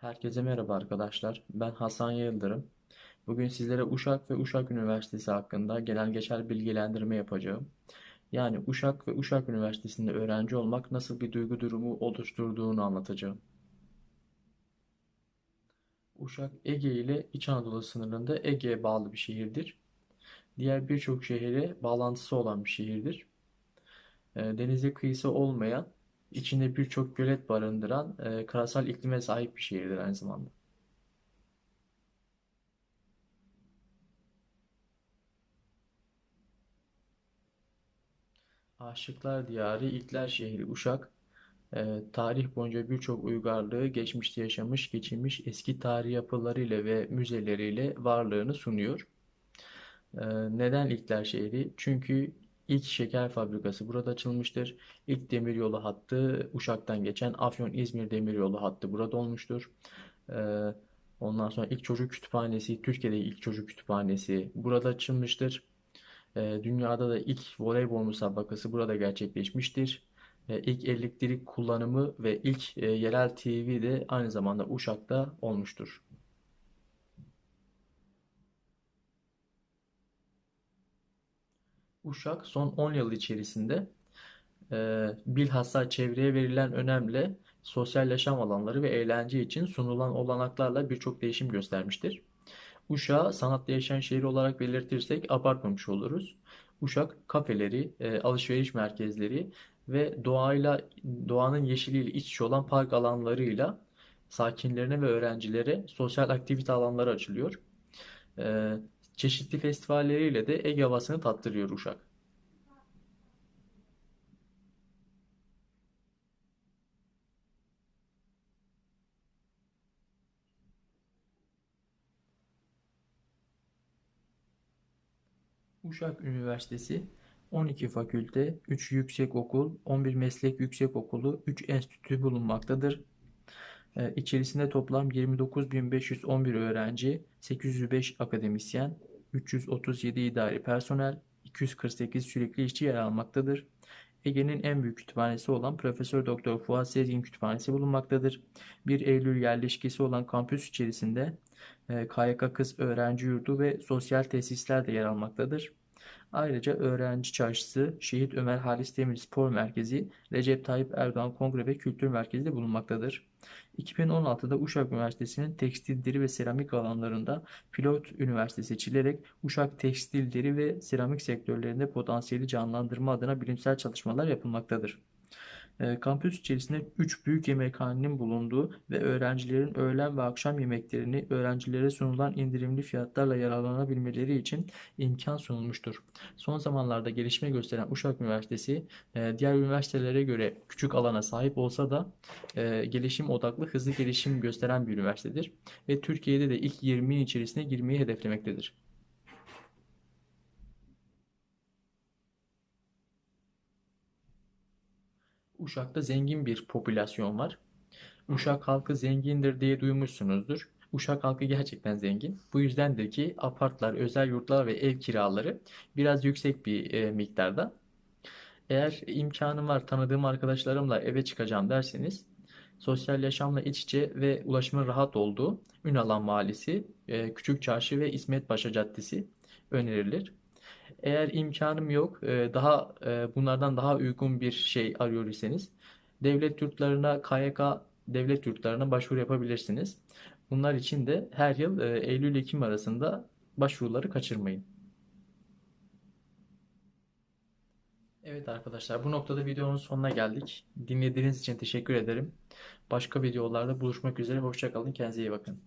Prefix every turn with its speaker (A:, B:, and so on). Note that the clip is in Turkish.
A: Herkese merhaba arkadaşlar. Ben Hasan Yıldırım. Bugün sizlere Uşak ve Uşak Üniversitesi hakkında genel geçer bilgilendirme yapacağım. Yani Uşak ve Uşak Üniversitesi'nde öğrenci olmak nasıl bir duygu durumu oluşturduğunu anlatacağım. Uşak Ege ile İç Anadolu sınırında Ege'ye bağlı bir şehirdir. Diğer birçok şehire bağlantısı olan bir şehirdir. E, Denize kıyısı olmayan, içinde birçok gölet barındıran e, karasal iklime sahip bir şehirdir aynı zamanda. Aşıklar Diyarı, İlkler Şehri Uşak, e, tarih boyunca birçok uygarlığı geçmişte yaşamış, geçirmiş eski tarihi yapılarıyla ve müzeleriyle varlığını sunuyor. E, neden İlkler Şehri? Çünkü ilk şeker fabrikası burada açılmıştır. İlk demiryolu hattı Uşak'tan geçen Afyon-İzmir demiryolu hattı burada olmuştur. E, ondan sonra ilk çocuk kütüphanesi, Türkiye'de ilk çocuk kütüphanesi burada açılmıştır. E, dünyada da ilk voleybol müsabakası burada gerçekleşmiştir. E, ilk elektrik kullanımı ve ilk e, yerel TV de aynı zamanda Uşak'ta olmuştur. Uşak son 10 yıl içerisinde e, bilhassa çevreye verilen önemle sosyal yaşam alanları ve eğlence için sunulan olanaklarla birçok değişim göstermiştir. Uşak'ı sanatla yaşayan şehir olarak belirtirsek abartmamış oluruz. Uşak kafeleri, e, alışveriş merkezleri ve doğayla doğanın yeşiliyle iç içe olan park alanlarıyla sakinlerine ve öğrencilere sosyal aktivite alanları açılıyor. E, çeşitli festivalleriyle de Ege havasını tattırıyor Uşak. Uşak Üniversitesi 12 fakülte, 3 yüksekokul, 11 meslek yüksekokulu, 3 enstitü bulunmaktadır. Ee, İçerisinde toplam 29.511 öğrenci, 805 akademisyen, 337 idari personel, 248 sürekli işçi yer almaktadır. Ege'nin en büyük kütüphanesi olan Profesör Doktor Fuat Sezgin Kütüphanesi bulunmaktadır. 1 Eylül yerleşkesi olan kampüs içerisinde e, KYK Kız Öğrenci Yurdu ve sosyal tesisler de yer almaktadır. Ayrıca Öğrenci Çarşısı, Şehit Ömer Halis Demir Spor Merkezi, Recep Tayyip Erdoğan Kongre ve Kültür Merkezi de bulunmaktadır. 2016'da Uşak Üniversitesi'nin tekstil, deri ve seramik alanlarında pilot üniversite seçilerek Uşak tekstil, deri ve seramik sektörlerinde potansiyeli canlandırma adına bilimsel çalışmalar yapılmaktadır. E, kampüs içerisinde 3 büyük yemekhanenin bulunduğu ve öğrencilerin öğlen ve akşam yemeklerini öğrencilere sunulan indirimli fiyatlarla yararlanabilmeleri için imkan sunulmuştur. Son zamanlarda gelişme gösteren Uşak Üniversitesi e, diğer üniversitelere göre küçük alana sahip olsa da e, gelişim odaklı hızlı gelişim gösteren bir üniversitedir ve Türkiye'de de ilk 20'nin içerisine girmeyi hedeflemektedir. Uşak'ta zengin bir popülasyon var. Uşak halkı zengindir diye duymuşsunuzdur. Uşak halkı gerçekten zengin. Bu yüzdendir ki apartlar, özel yurtlar ve ev kiraları biraz yüksek bir e, miktarda. Eğer imkanım var, tanıdığım arkadaşlarımla eve çıkacağım derseniz, sosyal yaşamla iç içe ve ulaşımın rahat olduğu Ünalan Mahallesi, e, Küçük Çarşı ve İsmet Paşa Caddesi önerilir. Eğer imkanım yok, e, daha e, bunlardan daha uygun bir şey arıyor iseniz devlet yurtlarına, KYK devlet yurtlarına başvuru yapabilirsiniz. Bunlar için de her yıl e, Eylül-Ekim arasında başvuruları kaçırmayın. Evet arkadaşlar bu noktada videonun sonuna geldik. Dinlediğiniz için teşekkür ederim. Başka videolarda buluşmak üzere. Hoşça kalın. Kendinize iyi bakın.